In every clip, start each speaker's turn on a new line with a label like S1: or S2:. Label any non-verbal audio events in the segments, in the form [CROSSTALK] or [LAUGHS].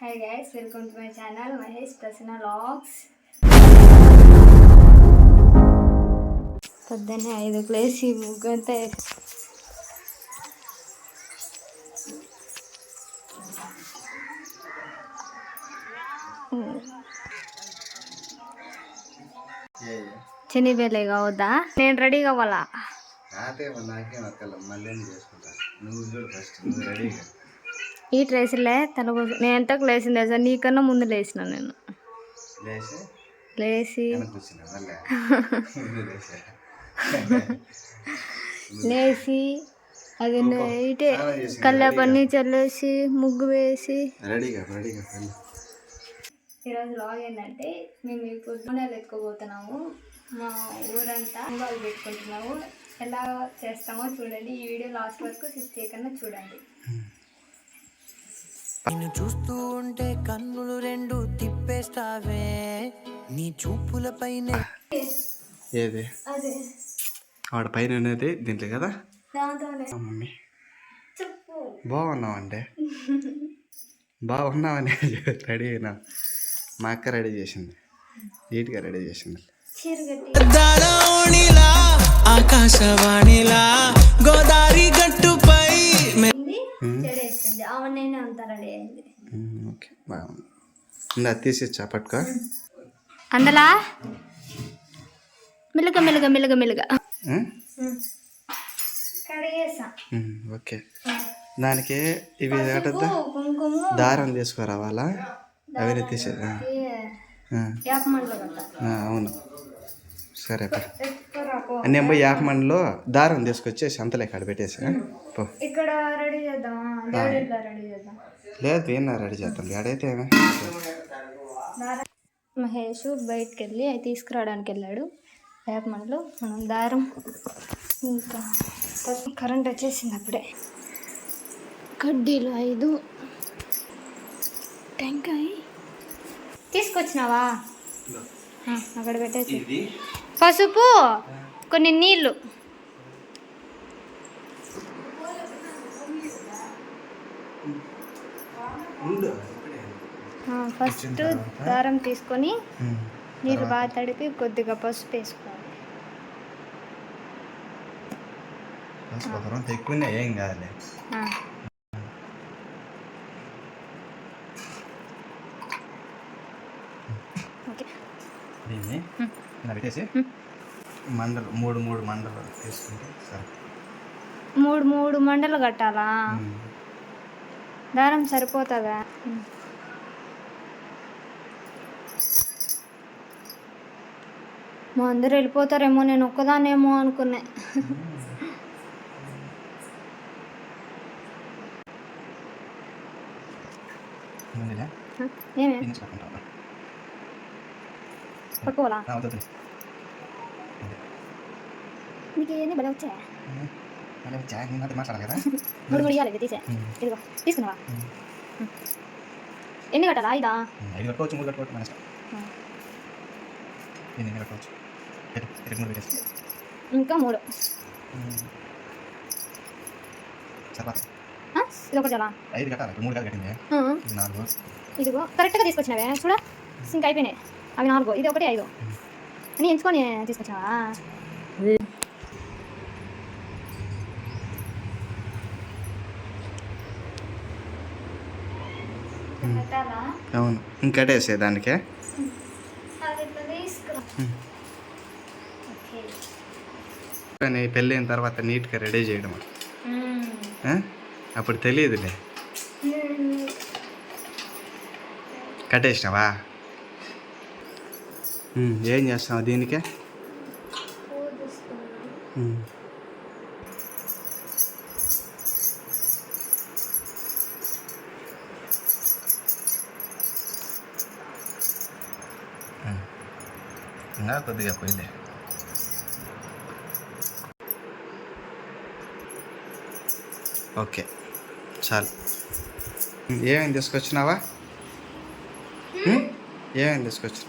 S1: Hi guys welcome to my channel Mahesh Prasanna logs పొద్దున్నే ఐదు లేచి ముగ్గంతా వేసి- శనివేలే కావద్దా? నేను రెడీ కావాలా?
S2: నాకేమో నాకేమో నక్కల మళ్ళీ చేసుకుంటా నువ్వు చూడు ఫస్ట్ నువ్వు రెడీగా
S1: ఈ డ్రెస్లే తన కోసం నేను ఎంతకు లేచింది సార్ నీకన్నా ముందు లేచిన నేను.
S2: లేచి?
S1: లేచి. అది నైటే కల్లాపన్ని చల్లేసి ముగ్గు వేసి.
S2: రెడీగా రెడీగా వెళ్ళు.
S1: ఈరోజు లాగ్ ఏంటంటే మేము ఇప్పుడు నూనెలు ఎత్తుకోబోతున్నాము మా ఊరంతా వాళ్ళు పెట్టుకుంటున్నాము. ఎలా చేస్తామో చూడండి. ఈ వీడియో లాస్ట్ వరకు సిక్స్ చేయకుండా చూడండి.
S3: నిన్ను చూస్తూ ఉంటే కన్నులు రెండు తిప్పేస్తావే. నీ చూపులపైనే
S2: ఏది?
S1: అదే.
S2: ఆడ పైన అనేది దీంట్లో కదా?
S1: దాంతోనే.
S2: మమ్మీ. బాగున్నావంటే బాగున్నావని [LAUGHS] రెడీ అయినా. మా అక్క రెడీ చేసింది. నీట్గా రెడీ చేసింది.
S1: చీర కట్టి.
S3: దారాణిలా ఆకాశవాణిలా గోదారి గట్టుపై
S1: అవన్నైనా అంతా రెడీ అయింది.
S2: ఉమ్, ఓకే బాగుంది. ఇందా తీసిచ్చా పట్టుకో.
S1: అందులా? మెలుగ మెలుగ మెలుగ మెలుగ? కడిగేసా.
S2: ఓకే. దానికి ఇవి
S1: కుంకుమ.
S2: దారం తీసుకురావాలా అవన్నీ తీసే ఆ, ఆ,
S1: యాపమండలో కదా
S2: ఆ, అవును. సరే పోయి యాపమండలో దారం తీసుకొచ్చి సంతలే కాడ పెట్టేసి.
S1: ఇక్కడ రెడీ చేద్దామా రెడీ చేద్దాం.
S2: లేదు ఏమన్నా రెడీ చేస్తాం ఎడైతే ఏమే?
S1: మహేష్ బయటికి వెళ్ళి అవి తీసుకురావడానికి వెళ్ళాడు వేపమండలో మనం దారం. ఇంకా కరెంట్ వచ్చేసింది అప్పుడే. కడ్డీలు ఐదు. టెంకాయ. తీసుకొచ్చినావా? అక్కడ పెట్టేసి.
S2: ఇది
S1: పసుపు కొన్ని నీళ్ళు. ఫస్ట్ దారం తీసుకొని నీళ్ళు బాగా తడిపి కొద్దిగా పసుపు వేసుకోవాలి.
S2: ఎక్కువనే ఏం కాదులే
S1: ఆ. ఓకే
S2: దీన్ని ఇలా పెట్టేసి మండలు మూడు మూడు మండలు తీసుకుంటే సరే.
S1: మూడు మూడు మండలు కట్టాలా? దారం సరిపోతుందా? మా అందరు వెళ్ళిపోతారేమో నేను ఒక్కదాన్నేమో అనుకున్నా. ఏమే? పట్టుకోవాలా?
S2: వద్దు
S1: నీకు ఏంది భలే వచ్చా
S2: మళ్ళీ చాయ్ నేను మాట్లాడాలి కదా? [LAUGHS]
S1: మూడు మూడు ఇవ్వాలి తీసే. ఇదిగో తీసుకున్నావా? ఎన్ని కట్టాలా ఐదా?
S2: ఐదు కట్టుకోవచ్చు మూడు కట్టుకోవచ్చు మన ఎన్ని కట్టుకోవచ్చు? మూడు
S1: ఇంకా మూడు. ఆ? ఇది ఒకటి చాలా
S2: ఐదు కట్టాలి మూడు కట్టింది. నాలుగు.
S1: ఇదిగో కరెక్ట్గా తీసుకొచ్చినావే చూడ. సింక్ అయిపోయినాయి. అవి నాలుగు ఇది ఒకటి ఐదు. అని ఎంచుకొని తీసుకొచ్చావా?
S2: అవును ఇంకటేసే దానికే. నీ పెళ్ళి అయిన తర్వాత నీట్గా రెడీ చేయడం? అప్పుడు తెలియదులే. కట్టేసినావా? ఏం చేస్తావు దీనికే. ఇంకా కొద్దిగా పోయిలే. ఓకే చాలు. ఏమేమి తీసుకొచ్చినావా? ఏమేమి తీసుకొచ్చిన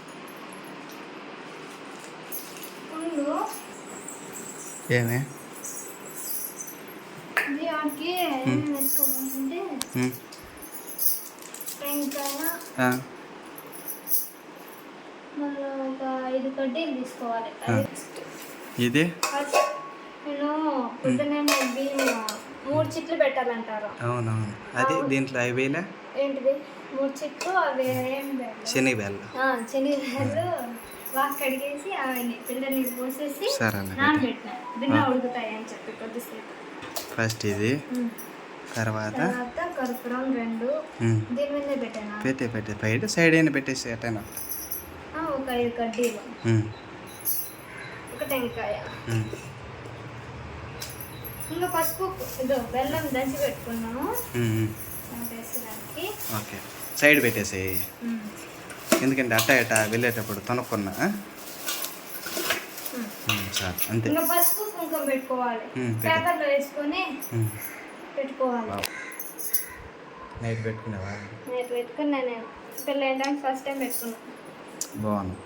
S2: ఏమే
S1: ఆడికి
S2: ఉమ్.
S1: వేసుకోవాలంటే
S2: ఉమ్,
S1: ఫ్రై టెంకాయ
S2: ఆ,
S1: మళ్ళీ ఒక ఐదు కడ్డీలు తీసుకోవాలి
S2: ఆ.
S1: అది next.
S2: ఇది?
S1: మూడు చిట్లు పెట్టాలంటారు.
S2: అవునవును. అది దీంట్లో అవి వేయలే?
S1: ఏంటిది? మూడు చిట్లు అవి ఏం వేయాలి? బాగా కడిగేసి పిల్లలు నీళ్ళు పోసేసి. నానబెట్టిన ఉడుకుతాయి అని చెప్పి కొద్దిసేపు.
S2: ఫస్ట్ ఇది. తర్వాత?
S1: కర్పూరం రెండు. దీని మీదే పెట్టాను?
S2: పెట్టే పెట్టే. బయట సైడ్ అయినా పెట్టేసి
S1: ఆ, ఒక ఐదు కడ్డీలు ఒక టెంకాయ. ఇంకా పసుపు ఇదో బెల్లం దంచి పెట్టుకున్నాము.
S2: ఓకే. సైడ్ పెట్టేసేయి. ఎందుకంటే అట్ట ఇట్ట వెళ్ళేటప్పుడు తొనక్కున్నా చాలు అంతే.
S1: పసుపు కుంకుమ పెట్టుకోవాలి. పేపర్లో వేసుకొని పెట్టుకోవాలి.
S2: నైట్ పెట్టుకున్నావా?
S1: నేను పెట్టుకున్నా నేను. ఏంటంటే ఫస్ట్ టైం పెట్టుకున్నా.
S2: బాగుంది.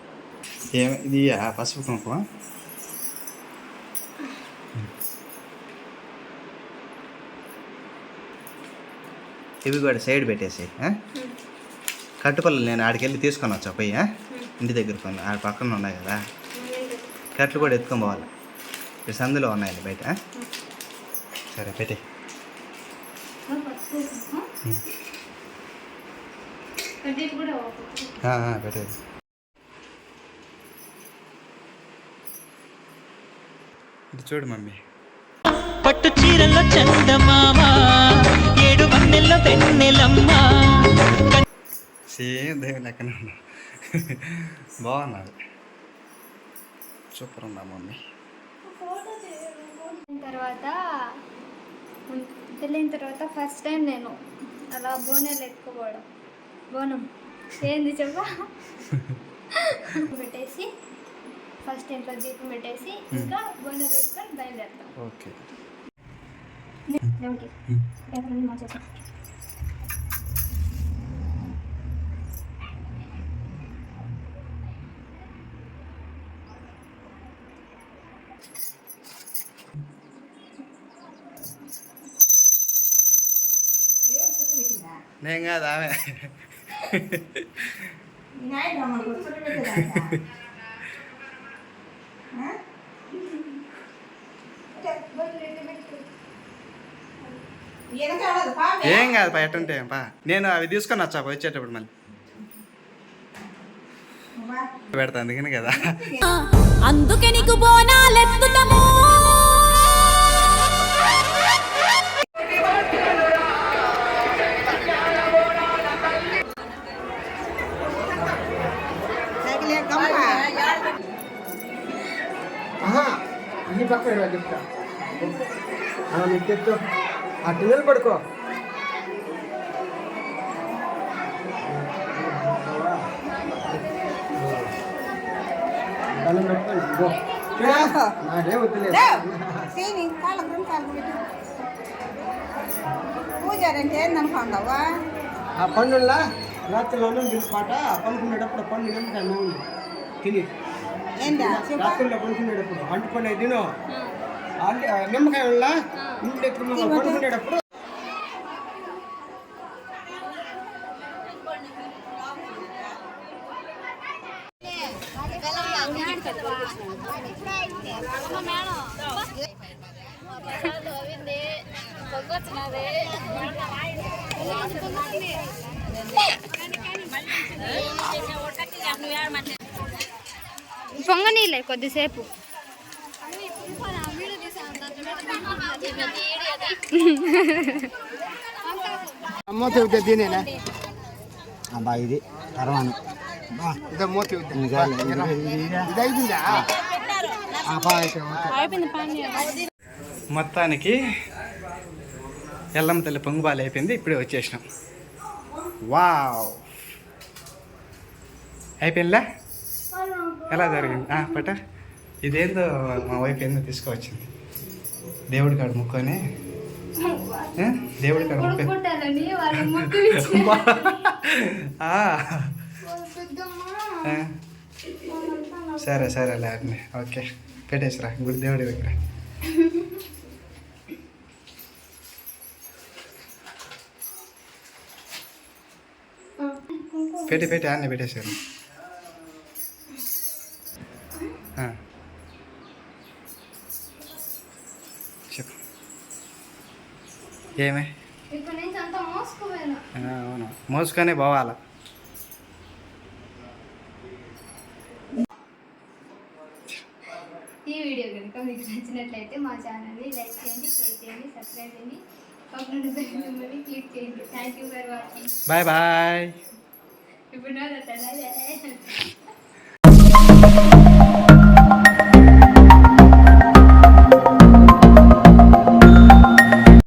S2: ఏమి ఇది ఆ పసుపు కుంకుమ? ఇవి కూడా సైడ్ పెట్టేసి కట్టుపల్లి నేను ఆడికి వెళ్ళి తీసుకొని వచ్చా పోయి ఇంటి దగ్గర కొన్ని ఆడ పక్కన ఉన్నాయి కదా. కట్లు కూడా ఎత్తుకొని పోవాలి. ఇక్కడ సందులో ఉన్నాయి బయట సరే పెట్టే. పెట్టేది ఇది చూడు మమ్మీ.
S3: పట్టు చీరల్లో చందం
S2: సేమ్ దేవి లెక్కనే ఉన్నా. బాగున్నది సూపర్ ఉందా మమ్మీ?
S1: తర్వాత పెళ్ళైన తర్వాత ఫస్ట్ టైం నేను అలా బోనాలు ఎత్తుకోవడం బోనం. ఏంది చెప్ప. పెట్టేసి ఫస్ట్ ఇంట్లో దీపం పెట్టేసి ఇంకా బోనాలు వేసుకొని బయలుదేరుతాం.
S2: ఓకే. నేను కాదు ఆమె. ఏం కాదు పా ఎట్టుంటే పా. నేను అవి తీసుకొని వచ్చా పా, వచ్చేటప్పుడు మళ్ళీ. పెడతా అందుకని కదా.
S4: అందుకే నీకు బోనాలెత్తుతాము.
S5: రా చెప్తా. ఆ, నీకు తెచ్చు అటు నిలబడుకో దండం పెట్టుకో, ఇదిగో. నాకేం వద్దులేదు
S6: పూజారంటే ఏందనుకోండవా
S5: ఆ పండుల్లా? రాత్రిలో అన్నం తిని పాట పనుకునేటప్పుడు పండు నిమ్మకాయ నూనె. తిని.
S6: ఏందా
S5: రాత్రిలో పనుకునేటప్పుడు అంటుకునే తిను అంటే ఆ నిమ్మకాయ వల్ల ఇంటి ఎత్తుకున్న పనుకునేటప్పుడు
S1: పొంగనీలే కొద్దిసేపు.
S5: మూత అవుతుంది దీనేనా బా ఇది తర్వాను ఇదే మూత అవుతుంది ఇది అయిపోయిందా.
S2: మొత్తానికి ఎల్లమ్మ తల్లి పొంగుబాలు అయిపోయింది ఇప్పుడే వచ్చేసినాం. వావ్. అయిపోయిందా ఎలా జరిగింది? పట ఇదేందో మా వైఫ్ ఏందో తీసుకువచ్చింది. దేవుడి కాడ ముక్కొని? దేవుడి కాడ
S1: ముక్కు. [LAUGHS]
S2: సరే సరే లేదండి. ఓకే. పెట్టేసిరా. గుడి దేవుడి దగ్గర. పెట్టి పెట్టి అన్నీ పెట్టేశారు ఏమే?
S1: ఇప్పటి నుంచి అంతా మోసుకుపోయాను.
S2: ఆ, అవును. మోసుకొనే పోవాలా?
S1: ఈ వీడియో కనుక మీకు నచ్చినట్లయితే మా ఛానల్ని లైక్ చేయండి షేర్ చేయండి సబ్స్క్రైబ్ చేయండి. పక్కన బెల్ సింబల్ని క్లిక్ చేయండి. Thank you for watching
S2: bye bye
S1: ఇప్పుడు నా